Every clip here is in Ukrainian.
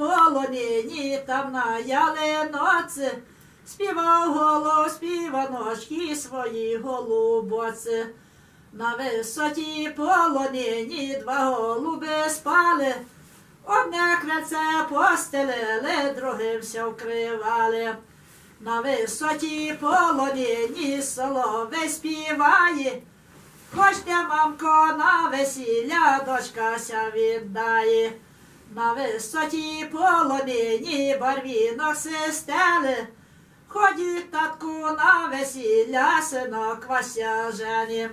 полонині там на ялиноці, співав голос співаночки свої голубоці. На висоті полонині два голуби спали, одне крильце постелили, другим все вкривали. На висоті полонині соловей співає, Хочте, мамко, на весілля дочка ся віддає. На висоті полонині барвінок систели, Ходіть, татку, на весілля, синок Вася жені.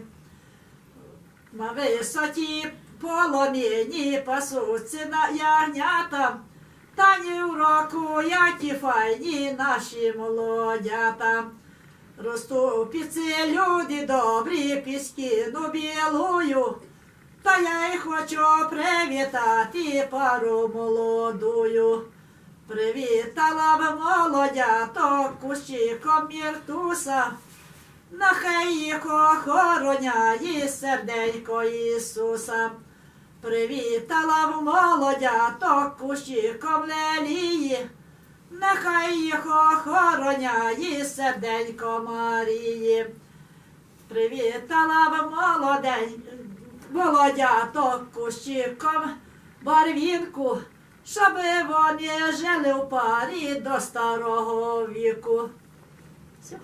На висоті полонині пасуться на ягнята, та ні в року, які файні наші молодята. Розступіться люди добрі, піскіну білую, та я й хочу привітати пару молодую. Привітала б молодяток кущиком міртуса, нехай їх охороняє серденько Ісуса. Привітала б молодяток кущиком лелії, нехай їх охороняє серденько Марії. Привітала б молодень, молодяток кущиком барвінку, щоб вони жили в парі до старого віку. Все.